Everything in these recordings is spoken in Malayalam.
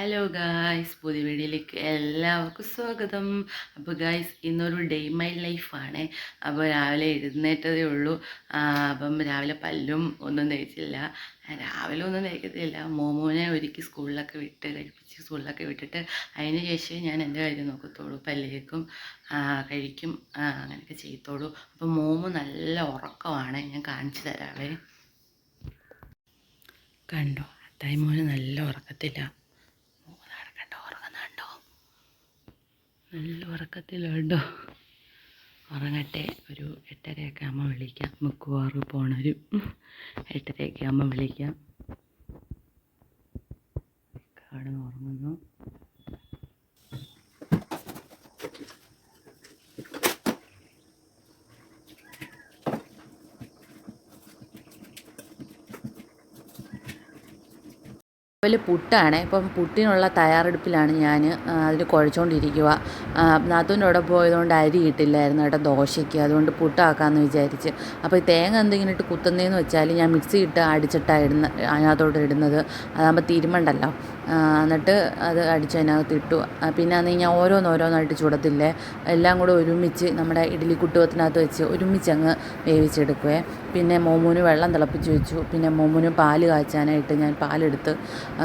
ഹലോ ഗായ്സ് പുതിയ വീഡിയോയിലേക്ക് എല്ലാവർക്കും സ്വാഗതം. അപ്പോൾ ഗായ്സ് ഇന്നൊരു ഡേ മൈ ലൈഫാണ് അപ്പോൾ രാവിലെ എഴുന്നേറ്റതേ ഉള്ളൂ. അപ്പം രാവിലെ പല്ലും ഒന്നും തേച്ചില്ല. രാവിലെ ഒന്നും തേക്കത്തില്ല. മോമോനെ ഒരുക്കി സ്കൂളിലൊക്കെ വിട്ട് കഴിപ്പിച്ച് സ്കൂളിലൊക്കെ വിട്ടിട്ട് അതിന് ശേഷം ഞാൻ എന്റെ കാര്യം നോക്കത്തുള്ളൂ. പല്ലേക്കും കഴിക്കും അങ്ങനെയൊക്കെ ചെയ്യത്തുള്ളൂ. അപ്പം മോമോ നല്ല ഉറക്കമാണ്. ഞാൻ കാണിച്ചു തരാവേ. കണ്ടോ? അത്തായി മോന് നല്ല ഉറക്കത്തില്ല നല്ല ഉറക്കത്തിലുണ്ടോ? ഉറങ്ങട്ടെ. ഒരു എട്ടരയൊക്കെ ആകുമ്പോൾ വിളിക്കാം. മിക്കവാറും പോണൊരു എട്ടരയൊക്കെ ആകുമ്പോൾ വിളിക്കാം. കാണുന്നു ഉറങ്ങുന്നു. രാവിലെ പുട്ടാണ്. ഇപ്പം പുട്ടിനുള്ള തയ്യാറെടുപ്പിലാണ് ഞാൻ അതിന് കുഴച്ചുകൊണ്ടിരിക്കുക നാത്തൂന്റെ അവിടെ പോയതുകൊണ്ട് അരി കിട്ടില്ലായിരുന്നു കേട്ടോ ദോശയ്ക്ക് അതുകൊണ്ട് പുട്ടാക്കാമെന്ന് വിചാരിച്ച്. അപ്പോൾ ഈ തേങ്ങ എന്തെങ്കിലും ഇട്ട് കുത്തുന്നതെന്ന് വെച്ചാൽ ഞാൻ മിക്സി ഇട്ട് അടിച്ചിട്ടാണ് ഇടുന്ന അതിനകത്തോട്ട് ഇടുന്നത്. അതാകുമ്പോൾ തിരുമണ്ടല്ലോ. എന്നിട്ട് അത് അടിച്ച് അതിനകത്ത് ഇട്ടു. പിന്നെ അന്ന് ഞാൻ ഓരോന്നോരോന്നായിട്ട് ചുടത്തില്ലേ എല്ലാം കൂടെ ഒരുമിച്ച് നമ്മുടെ ഇഡ്ഡലി കുട്ടുവത്തിനകത്ത് വെച്ച് ഒരുമിച്ച് അങ്ങ് വേവിച്ചെടുക്കുവേ. പിന്നെ മോമൂന് വെള്ളം തിളപ്പിച്ച് വെച്ചു. പിന്നെ മോമൂന് പാൽ കാച്ചാനായിട്ട് ഞാൻ പാലെടുത്ത്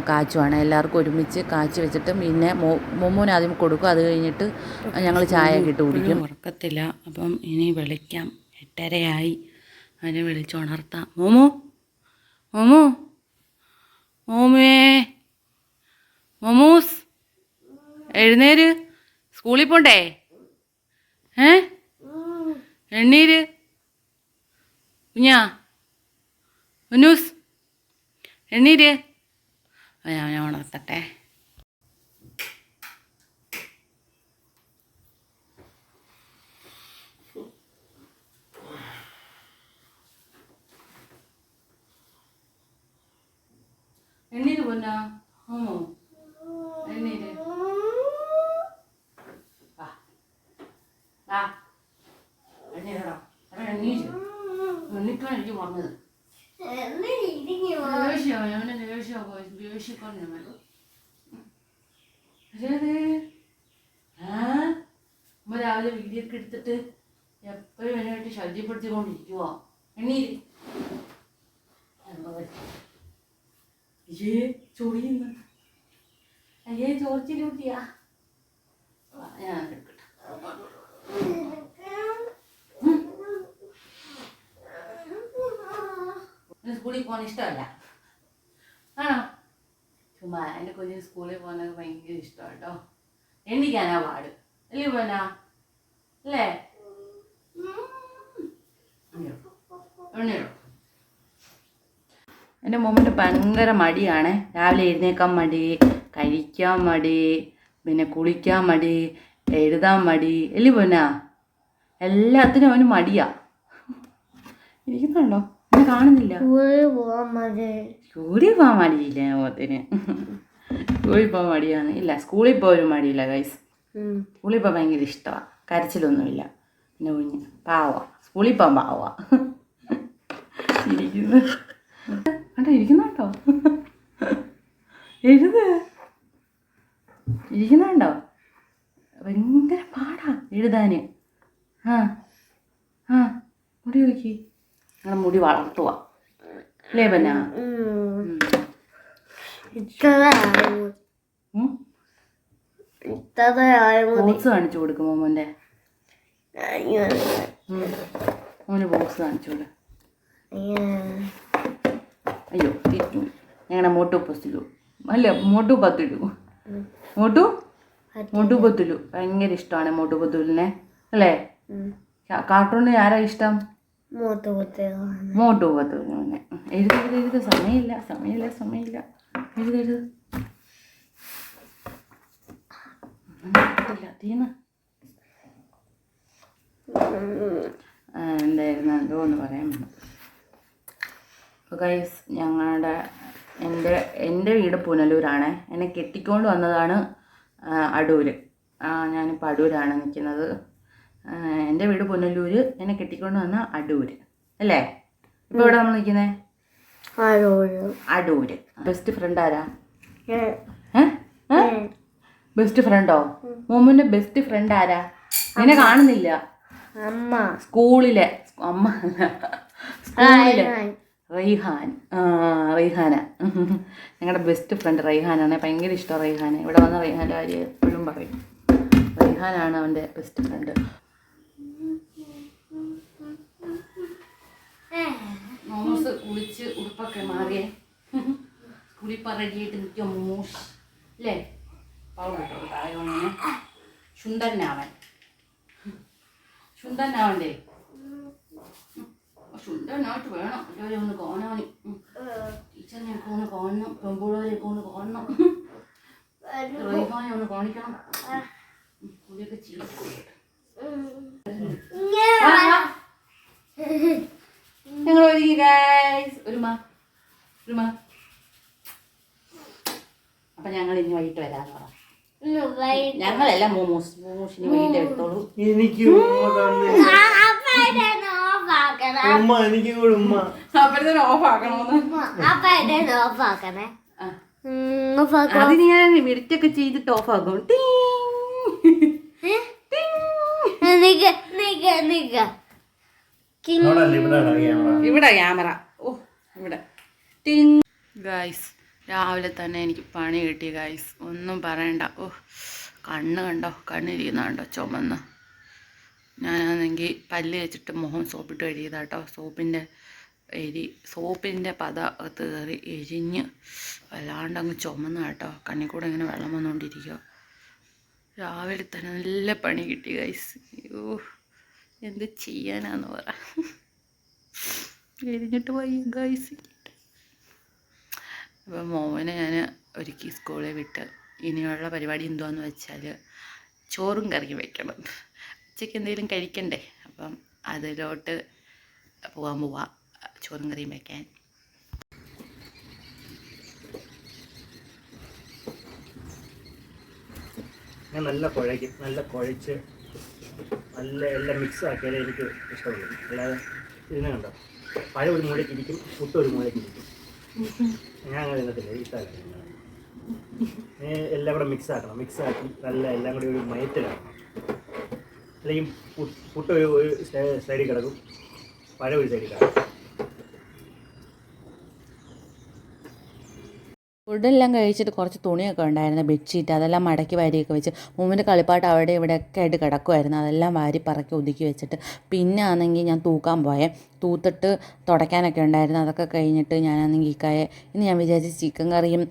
കാച്ചുവാണ്. എല്ലാവർക്കും ഒരുമിച്ച് കാച്ചി വെച്ചിട്ട് പിന്നെ മുമ്മൂന് ആദ്യം കൊടുക്കും. അത് കഴിഞ്ഞിട്ട് ഞങ്ങൾ ചായ ഒക്കെ കുടിക്കും. ഉറക്കത്തില്ല. അപ്പം ഇനി വിളിക്കാം. എട്ടരയായി. അവനെ വിളിച്ചുണർത്താം മോമോ മോമോ മോമേ മോമൂസ് എഴുന്നേര്. സ്കൂളിൽ പോണ്ടേ? ഏ? എണ്ണീര്. കുഞ്ഞാ ഉന്നൂസ് എണ്ണീര്. ഞാൻ ഉണർത്തട്ടെ. എണ്ണീര് പൊന്നാ? ഓമോ? എണ്ണീര്. എണ്ണീര് എണ്ണിക്കാൻ എനിക്ക് പറഞ്ഞത് ദേഷ്യക്കൊണ്ടു അമ്മ രാവിലെ വീഡിയോ ഒക്കെ എടുത്തിട്ട് എപ്പോഴും എന്നെ ശല്യപ്പെടുത്തിക്കൊണ്ടിരിക്കുവോ എണ്ണീര്. അയ്യേ ചൊറിയുന്നു. അയ്യേ ചോർച്ചിലൂട്ടിയാ ഞാൻ എടുക്കട്ടെ ഇന്ന് സ്കൂളിൽ പോകാൻ ഇഷ്ടമല്ല. ആണോ? ചുമ്മാ എന്റെ കുഞ്ഞിന് സ്കൂളിൽ പോകാനൊക്കെ ഭയങ്കര ഇഷ്ടമാണ് കേട്ടോ എണ്ണിക്കാനാ പാട്. അല്ലേ പോനാ അല്ലേ? എന്റെ മോമ്മന് ഭയങ്കര മടിയാണ്. രാവിലെ എഴുന്നേക്കാൻ മടി കഴിക്കാൻ മടി പിന്നെ കുളിക്കാൻ മടി എഴുതാൻ മടി. അല്ലേ പോനാ എല്ലാത്തിനും അവന് മടിയാ. ഇരിക്കുന്നുണ്ടോ? കാണുന്നില്ല. സ്കൂളിൽ പോകാൻ മടിയില്ല ഓത്തിന്. സ്കൂളിൽ പോകാൻ മടിയാണ്. ഇല്ല സ്കൂളിൽ പോകാൻ മടിയില്ല ഗൈസ് സ്കൂളിൽ പോകാൻ ഭയങ്കര ഇഷ്ടമാണ് കരച്ചിലൊന്നുമില്ല. പിന്നെ കുഞ്ഞ് പാവാ. സ്കൂളിൽ പോകാൻ പാവാ. ഇരിക്കുന്നു. കണ്ടോ ഇരിക്കുന്നുണ്ടോ എഴുത്. ഇരിക്കുന്നുണ്ടോ ഭയങ്കര പാടാ എഴുതാന്. ആ ആ മുടി നോക്കി നിങ്ങളുടെ മുടി വളർത്തുക അല്ലേ പന്ന ബോക്സ് കാണിച്ചു കൊടുക്കും മോമോന്റെ മോന് ബോക്സ് കാണിച്ചു കൊടു അയ്യോ. തിറ്റു ഞങ്ങളുടെ മോട്ടു പത്തിലു അല്ല മോട്ടു പത്തിലു മോട്ടു? മോട്ടു പത്തിലു ഭയങ്കര ഇഷ്ടമാണ് മോട്ടു പത്തുലിനെ അല്ലേ? കാർട്ടൂണിന് ആരാ ഇഷ്ടം? മോട്ടു പത്തുലിനെ എഴുതി എഴുതി എഴുതി. സമയമില്ല സമയമില്ല സമയമില്ല. എഴുതി തീന്ന്. എന്തായിരുന്നു? എന്തോ ഒന്ന് പറയാൻ ഗൈസ് ഞങ്ങളുടെ എന്റെ എന്റെ വീട് പുനലൂരാണ്. എന്നെ കെട്ടിക്കൊണ്ട് വന്നതാണ് അടൂർ ഞാനിപ്പോൾ അടൂരാണ് നിൽക്കുന്നത് എന്റെ വീട് പുനലൂർ എന്നെ കെട്ടിക്കൊണ്ട് വന്ന അടൂര്. അല്ലേ? ഇപ്പോൾ ഇവിടെ നമ്മൾ നിൽക്കുന്നത് അടൂര്. ബെസ്റ്റ് ഫ്രണ്ട് ആരാ? ബെസ്റ്റ് ഫ്രണ്ടോ മോമുന്റെ ബെസ്റ്റ് ഫ്രണ്ട് ആരാ? നിന്നെ കാണുന്നില്ല. അമ്മ. സ്കൂളിലെ. അമ്മ സ്കൂളിലെ. റൈഹാൻ. ആ റൈഹാന. ഞങ്ങളുടെ ബെസ്റ്റ് ഫ്രണ്ട് റൈഹാനാണ്. ഭയങ്കര ഇഷ്ടം റൈഹാനെ. ഇവിടെ വന്ന റൈഹാന്റെ കാര്യം എപ്പോഴും പറയും. റൈഹാനാണ് അവന്റെ ബെസ്റ്റ് ഫ്രണ്ട് മോമോസ് കുളിച്ച് ഉടുപ്പൊക്കെ മാറിയേ. കുളിപ്പ റെഡിയായിട്ട് നിൽക്കുക മോമോസ്. അല്ലേ? പൗഡർ ഇട്ടു താഴെ ശുണ്ടനാവൻ ശുണ്ടനാവണ്ടേ ശുണ്ടനായിട്ട് വേണം. എല്ലാവരും ഒന്ന് കാണാൻ ടീച്ചറിനെയൊക്കെ ഒന്ന് കാണണം. പെൺപിള്ളേരെയൊക്കെ ഒന്ന് കാണണം. റൈഹാനെ ഒന്ന് കാണിക്കണം. കുളിയൊക്കെ ചെയ്യും ഞങ്ങൾ ഒരുങ്ങി ഗൈസ് ഒരുമ ഒരുമ അപ്പൊ ഞങ്ങൾ ഇനി വൈകിട്ട് വരാന്ന് പറ. ഞങ്ങളെല്ലാം മോമോസ് മോമോസിന് വൈകിട്ട് എടുത്തോളൂ. എനിക്ക് ഉമ്മ എനിക്ക് കൂടെ ഉമ്മ. അപ്പോഴത്തേനും ഓഫ് ആക്കണോന്ന്. ഓഫാക്കണേ ആ. അത് ഞാൻ വിളിച്ചൊക്കെ ചെയ്തിട്ട് ഓഫ് ആക്കും. നിക്ക നിക്ക നിക്ക. അവിടെ ഇവിടെ ക്യാമറ? ഇവിടെ ക്യാമറ. ഓ ഇവിടെ. ഗായ്സ് രാവിലെ തന്നെ എനിക്ക് പണി കിട്ടി ഗായ്സ്. ഒന്നും പറയണ്ട. ഓ കണ്ണ് കണ്ടോ? കണ്ണിരിക്കുന്ന കണ്ടോ? ചുമന്ന്. ഞാനാണെങ്കിൽ പല്ല് വെച്ചിട്ട് മുഖം സോപ്പിട്ട് കഴുകിയതാട്ടോ സോപ്പിന്റെ എരി സോപ്പിന്റെ പത അകത്ത് കയറി എരിഞ്ഞ് വല്ലാണ്ട് അങ്ങ് ചുമന്ന കേട്ടോ കണ്ണിൽ കൂടെ ഇങ്ങനെ വെള്ളം വന്നുകൊണ്ടിരിക്കുക രാവിലെ തന്നെ നല്ല പണി കിട്ടി ഗൈസ് അയ്യോ എന്ത് ചെയ്യാനാന്ന് പറ. എരിഞ്ഞിട്ട് പോയി ഗൈസ് അപ്പം മോനെ ഞാൻ ഒരുക്കി സ്കൂളിൽ വിട്ട് ഇനിയുള്ള പരിപാടി എന്തുവാന്ന് വെച്ചാൽ ചോറും കറിയും വെക്കണം. ഉച്ചയ്ക്ക് എന്തെങ്കിലും കഴിക്കണ്ടേ? അപ്പം അതിലോട്ട് പോകാൻ പോവാം ചോറും കറിയും വെക്കാൻ. നല്ല കുഴയ്ക്കും നല്ല കുഴച്ച് നല്ല എല്ലാം മിക്സ് ആക്കിയാലേ എനിക്ക് ഇഷ്ടമുള്ളൂ. അല്ലാതെ ഇതിനെ കണ്ടോ? പഴം ഒരു മൂലയ്ക്ക് ഇരിക്കും പുട്ട് ഒരു മൂലയ്ക്ക് ഇരിക്കും. ഞാൻ അങ്ങനെ തിന്നത്തില്ല ഇഷ്ടമല്ല എല്ലാം കൂടെ മിക്സ് ആക്കണം മിക്സ് ആക്കി നല്ല എല്ലാം കൂടി ഒരു മയത്തിലാക്കണം അല്ലെങ്കിൽ പുട്ട് ഒരു സൈഡിൽ കിടക്കും പഴം ഒരു സൈഡിൽ കിടക്കും. ഫുഡെല്ലാം കഴിച്ചിട്ട് കുറച്ച് തുണിയൊക്കെ ഉണ്ടായിരുന്നു ബെഡ്ഷീറ്റ് അതെല്ലാം മടക്കി വാരിയൊക്കെ വെച്ച്. മുമ്പിന്റെ കളിപ്പാട്ട് അവിടെ ഇവിടെയൊക്കെ ആയിട്ട് കിടക്കുമായിരുന്നു അതെല്ലാം വാരി പറക്കി ഒതുക്കി വെച്ചിട്ട്. പിന്നെ ആണെങ്കിൽ ഞാൻ തൂക്കാൻ പോയേ. തൂത്തിട്ട് തുടയ്ക്കാനൊക്കെ ഉണ്ടായിരുന്നു. അതൊക്കെ കഴിഞ്ഞിട്ട് ഞാനാണെങ്കിൽ ഇക്കായെ ഇന്ന് ഞാൻ വിചാരിച്ച് ചിക്കൻ കറിയും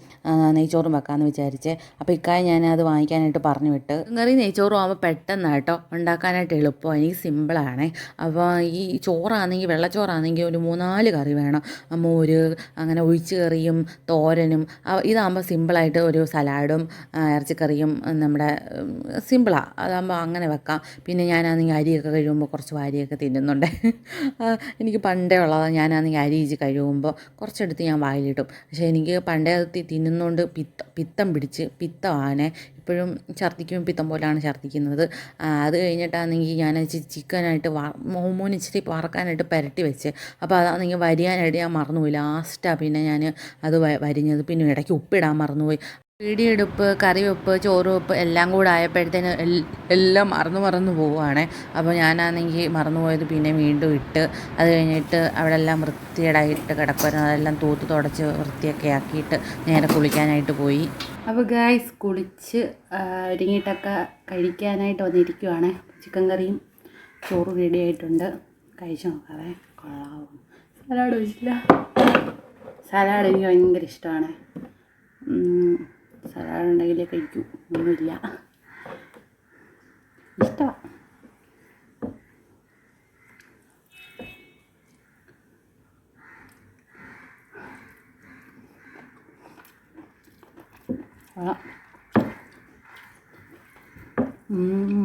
നെയ്ച്ചോറും വെക്കാമെന്ന് വിചാരിച്ചേ. അപ്പോൾ ഇക്കായ ഞാൻ അത് വാങ്ങിക്കാനായിട്ട് പറഞ്ഞു വിട്ട്. ചിക്കൻ കറി നെയ്ച്ചോറും ആകുമ്പോൾ പെട്ടെന്ന് കേട്ടോ ഉണ്ടാക്കാനായിട്ട് എളുപ്പമാണ് എനിക്ക് സിമ്പിളാണേ അപ്പോൾ ഈ ചോറാണെങ്കിൽ വെള്ളച്ചോറാണെങ്കിൽ ഒരു മൂന്നാൽ കറി വേണം. മോര് അങ്ങനെ ഒഴിച്ച് കറിയും തോരനും ഇതാകുമ്പോൾ സിമ്പിളായിട്ട് ഒരു സലാഡും ഇറച്ചിക്കറിയും നമ്മുടെ സിമ്പിളാണ് അതാകുമ്പോൾ അങ്ങനെ വെക്കാം. പിന്നെ ഞാനാണെങ്കിൽ അരിയൊക്കെ കഴിയുമ്പോൾ കുറച്ച് വാരിയൊക്കെ തിന്നുന്നുണ്ട്. എനിക്ക് പണ്ടേ ഉള്ളതാണ് ഞാനാണെങ്കിൽ അരി ഇച്ചി കഴിയുമ്പോൾ കുറച്ചെടുത്ത് ഞാൻ വായിലിടും. പക്ഷേ എനിക്ക് പണ്ടേ അത് തിന്നുന്നതുകൊണ്ട് പിത്തം പിത്തം പിടിച്ച് പിത്തമാണ്. ഇപ്പോഴും ഛർദ്ദിക്കുമ്പോൾ പിത്തം പോലെയാണ് ഛർദ്ദിക്കുന്നത് അത് കഴിഞ്ഞിട്ടാണെങ്കിൽ ഞാൻ ചിക്കനായിട്ട് വ മോമോന് ഇച്ചിരി വറക്കാനായിട്ട് പുരട്ടി വെച്ച്. അപ്പോൾ അതാണെങ്കിൽ വരിയാനായിട്ട് ഞാൻ മറന്നുപോയി. ലാസ്റ്റാണ് പിന്നെ ഞാൻ അത് വരിഞ്ഞത്. പിന്നെ ഇടയ്ക്ക് ഉപ്പിടാൻ മറന്നുപോയി. പിടിയെടുപ്പ് കറി വെപ്പ് ചോറ് വെപ്പ് എല്ലാം കൂടെ ആയപ്പോഴത്തേന് എല്ലാം മറന്നു മറന്നു പോവുകയാണേ. അപ്പോൾ ഞാനാണെങ്കിൽ മറന്നുപോയത് പിന്നെ വീണ്ടും ഇട്ട് അത് കഴിഞ്ഞിട്ട് അവിടെ എല്ലാം വൃത്തിയേടായിട്ട് കിടക്കുമായിരുന്നു അതെല്ലാം തൂത്ത് തുടച്ച് വൃത്തിയൊക്കെ ആക്കിയിട്ട് നേരെ കുളിക്കാനായിട്ട് പോയി. അപ്പോൾ ഗായ്സ് കുളിച്ച് ഒരുങ്ങിയിട്ടൊക്കെ കഴിക്കാനായിട്ട് വന്നിരിക്കുവാണ്. ചിക്കൻ കറിയും ചോറ് റെഡി ആയിട്ടുണ്ട്. കഴിച്ചു നോക്കാവേ. കൊള്ളാവും. സലാഡ് വെച്ചില്ല സലാഡ് എനിക്ക് ഭയങ്കര ഇഷ്ടമാണ്. സലാഡ് ഉണ്ടെങ്കിലേ കഴിക്കൂ. ഒന്നുമില്ല. ഇഷ്ടമാണ് കൊള്ളാം. ഉം. വേണം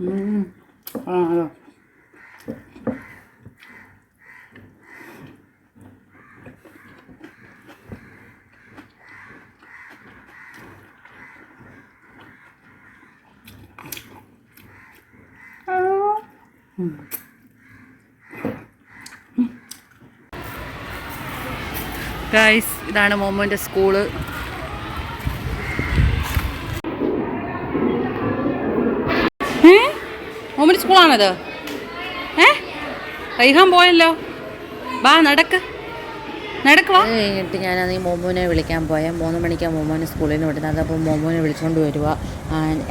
ആണോ ഗൈസ് ഇതാണ് മോമോന്റെ സ്കൂൾ. മോമന്റെ സ്കൂളാണത്? ഏ? റൈഹാൻ പോയല്ലോ. വാ നടക്ക്. നടക്ക് വാ. ഈ മോമോനെ വിളിക്കാൻ പോയാൽ മൂന്ന് മണിക്കാണ് മോമോനെ സ്കൂളിൽ നിന്ന് വിടുന്നത് അപ്പോൾ മോമോനെ വിളിച്ചുകൊണ്ട് വരിക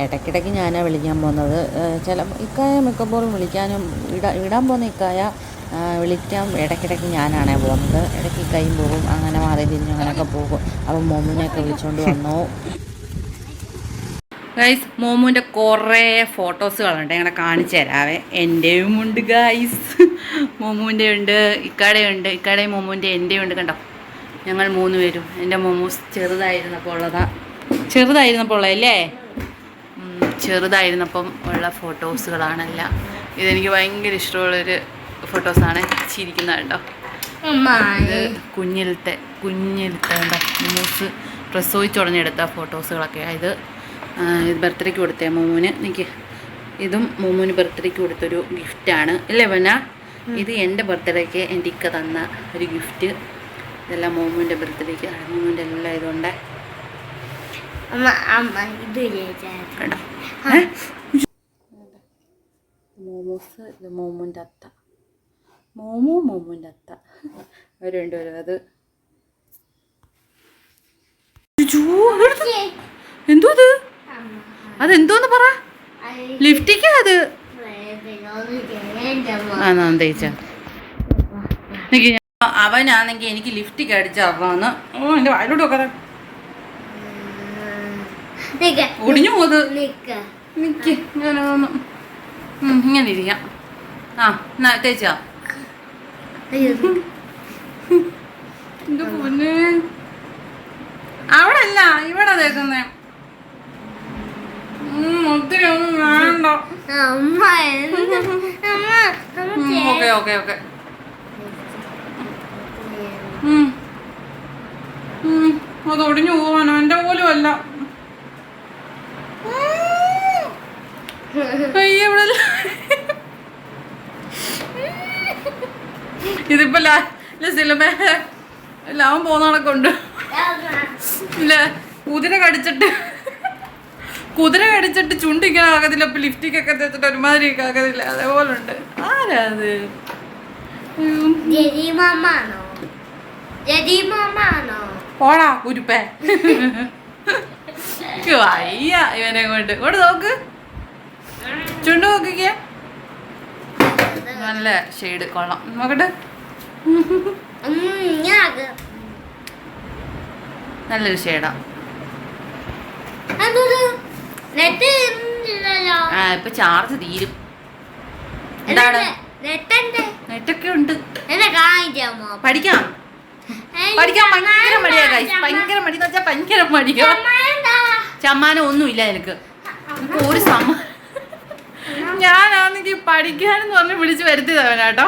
ഇടയ്ക്കിടയ്ക്ക് ഞാനാണ് വിളിക്കാൻ പോകുന്നത്. ചില ഇക്കായ മിക്കപ്പോഴും വിളിക്കാനും ഇടാ ഇടാൻ പോകുന്ന ഇക്കായ വിളിക്കാൻ ഇടയ്ക്കിടയ്ക്ക് ഞാനാണേ പോകുന്നത്. ഇടയ്ക്ക് ഇക്കായും പോകും. അങ്ങനെ മാറി തിരിഞ്ഞ് അങ്ങനെയൊക്കെ പോകും. അപ്പോൾ മോമോനെയൊക്കെ വിളിച്ചുകൊണ്ട് വന്നു. ഗൈസ് മോമുവിന്റെ കുറേ ഫോട്ടോസുകളുണ്ട് ഞങ്ങളെ കാണിച്ചു തരാവേ. എന്റെയും ഉണ്ട് ഗൈസ് മോമുവിന്റെ ഉണ്ട് ഇക്കാടെ ഉണ്ട് ഇക്കാടെയും മോമുവിന്റെ എന്റെയും ഉണ്ട്. കണ്ടോ? ഞങ്ങൾ മൂന്ന് പേരും. എന്റെ മോമൂസ് ചെറുതായിരുന്നപ്പോൾ ഉള്ളതാ. ചെറുതായിരുന്നപ്പോൾ ഉള്ളതല്ലേ? ചെറുതായിരുന്നപ്പം ഉള്ള ഫോട്ടോസുകളാണെല്ലാം ഇതെനിക്ക് ഭയങ്കര ഇഷ്ടമുള്ളൊരു ഫോട്ടോസാണ് ചിരിക്കുന്നത് കേട്ടോ അമ്മ ഇത് കുഞ്ഞിലത്തെ കുഞ്ഞിലത്തെ എന്താ മൂസ് പ്രസവിച്ചുടനെടുത്ത ഫോട്ടോസുകളൊക്കെ ഇത്. ഇത് ബർത്ത്ഡേക്ക് കൊടുത്തേ മോമൂന് എനിക്ക് ഇതും മോമൂന് ബർത്ത്ഡേക്ക് കൊടുത്തൊരു ഗിഫ്റ്റാണ് അല്ലേ വന? ഇത് എന്റെ ബർത്ത്ഡേക്ക് എന്റെ ഇക്ക തന്ന ഒരു ഗിഫ്റ്റ് ഇതെല്ലാം മോമൂന്റെ ബർത്ത്ഡേക്ക് മോമൂന്റെ എല്ലാം ഇതുണ്ട് അമ്മ അമ്മ ഇത് ചേച്ചാ കേട്ടോ മോമോസ് ഇത് മോമൂന്റെ അത്ത. മോമോ മോമൂന്റെ അത്ത. അവർ രണ്ടുപേരും അത് എന്തോ അത്? അതെന്തോന്ന് പറ? ലിഫ്റ്റിക്കാ അത്? ആ ഞാൻ തേച്ച. അവനാണെങ്കിൽ എനിക്ക് ലിഫ്റ്റിക്ക് അടിച്ചറിഞ്ഞാന്ന് ഓ എന്റെ വായിലോട്ട് നോക്കാതെ. നിക്ക. ഒടിഞ്ഞു പോത് നിക്ക. ഞാനൊന്ന് ഇങ്ങനെ ഇരിക്കാം. ആ എന്നാ തേച്ചാ. എന്റെ അവിടെ അല്ല ഇവിടെ തേക്കുന്നേ ഉം, ഒത്തിരി ഒന്നും വേണ്ട അമ്മ ഓക്കെ ഓക്കെ ഓക്കെ. അത് ഒടിഞ്ഞു പോവാനോ എന്റെ പോലും അല്ല. ഇവിടെ. ഇതിപ്പോ സിലമേ ലാഭം പോകുന്ന കൊണ്ട് ഇല്ല കുതിര കടിച്ചിട്ട് കുതിര കടിച്ചിട്ട് ചുണ്ടിങ്ങനെ ആകത്തില്ല ലിഫ്റ്റിക്ക് ഒക്കെ തേച്ചിട്ട് ഒരുമാതിരി ആകത്തില്ല. അതേപോലെ ഉണ്ട് ആരാ അത് ഉം. ജരീമാമാണോ ജരീമാമാണോ പോടാ കുരുപ്പേ വയ്യ ഇവനെ കൊണ്ട്. ഇവിടെ നോക്ക്. ചുണ്ട് നോക്കിക്കേ. നല്ല ഷെയ്ഡ് കൊള്ളാം. നോക്കട്ടെ. നല്ലൊരു ഷെയ്ഡാ നെറ്റ് ആ ഇപ്പൊ ചാർജ് തീരും. എന്താണ്? നെറ്റൊക്കെ ഉണ്ട്. എന്നെ കാണിക്കാമോ പഠിക്കാം. പഠിക്കാൻ ഭയങ്കര മടിയാ guys. ഭയങ്കര മടി എന്ന് വെച്ചാൽ ഭയങ്കര മടിയോ. ചമ്മാനം ഒന്നുമില്ല ഇല്ല എനിക്ക് ഒരു സമ്മ ഞാനാണെങ്കിൽ പഠിക്കാനെന്ന് പറഞ്ഞ് വിളിച്ച് വരുത്തിയതാണ് കേട്ടോ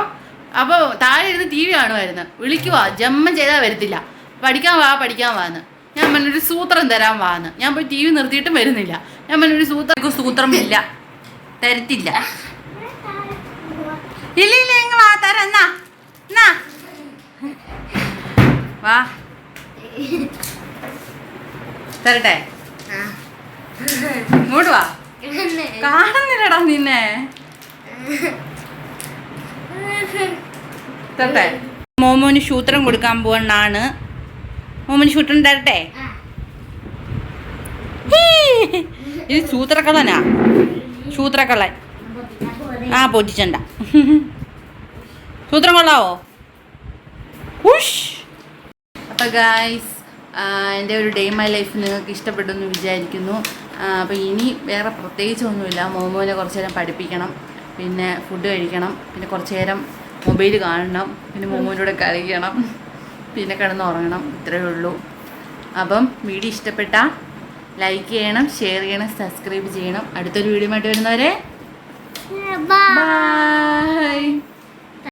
അപ്പോൾ താഴെ ഇരുന്ന് ടി വി കാണുമായിരുന്നു. വിളിക്കുവാ. ജമ്മം ചെയ്താൽ വരത്തില്ല. പഠിക്കാൻ വാ പഠിക്കാൻ വാന്ന്. ഞാൻ പറഞ്ഞൊരു സൂത്രം തരാൻ വാന്ന്. ഞാൻ പോയി ടി വി നിർത്തിയിട്ടും വരുന്നില്ല. ഞാൻ പറഞ്ഞൊരു സൂത്രമില്ല സൂത്രം ഇല്ല തരത്തില്ല. ഇല്ല ഇല്ല ആ തരാം എന്നാ വാ. തരട്ടെ. ഇങ്ങോട്ട് വാ. കാണുന്നില്ലടാ നിന്നെ. തരട്ടെ. മോമോന് സൂത്രം കൊടുക്കാൻ പോവാണ് മോമോന് സൂത്രം തരട്ടെ. ഇത് സൂത്രക്കള്ളനാ സൂത്രക്കള്ളൻ ആ പൊട്ടിച്ചണ്ട സൂത്രം കൊള്ളാവോ? ഉഷ്. അപ്പോൾ ഗായ്സ് എന്റെ ഒരു ഡേ മൈ ലൈഫ് നിങ്ങൾക്ക് ഇഷ്ടപ്പെട്ടു എന്ന് വിചാരിക്കുന്നു. അപ്പോൾ ഇനി വേറെ പ്രത്യേകിച്ചൊന്നുമില്ല. മോമോനെ കുറച്ച് നേരം പഠിപ്പിക്കണം. പിന്നെ ഫുഡ് കഴിക്കണം. പിന്നെ കുറച്ച് നേരം മൊബൈൽ കാണണം. പിന്നെ മോമോനോട് കളിക്കണം. പിന്നെ കിടന്ന് ഉറങ്ങണം ഇത്രയേ ഉള്ളൂ. അപ്പം വീഡിയോ ഇഷ്ടപ്പെട്ടാൽ ലൈക്ക് ചെയ്യണം ഷെയർ ചെയ്യണം സബ്സ്ക്രൈബ് ചെയ്യണം. അടുത്തൊരു വീഡിയോ ആയിട്ട് വരുന്നവരെ ബൈ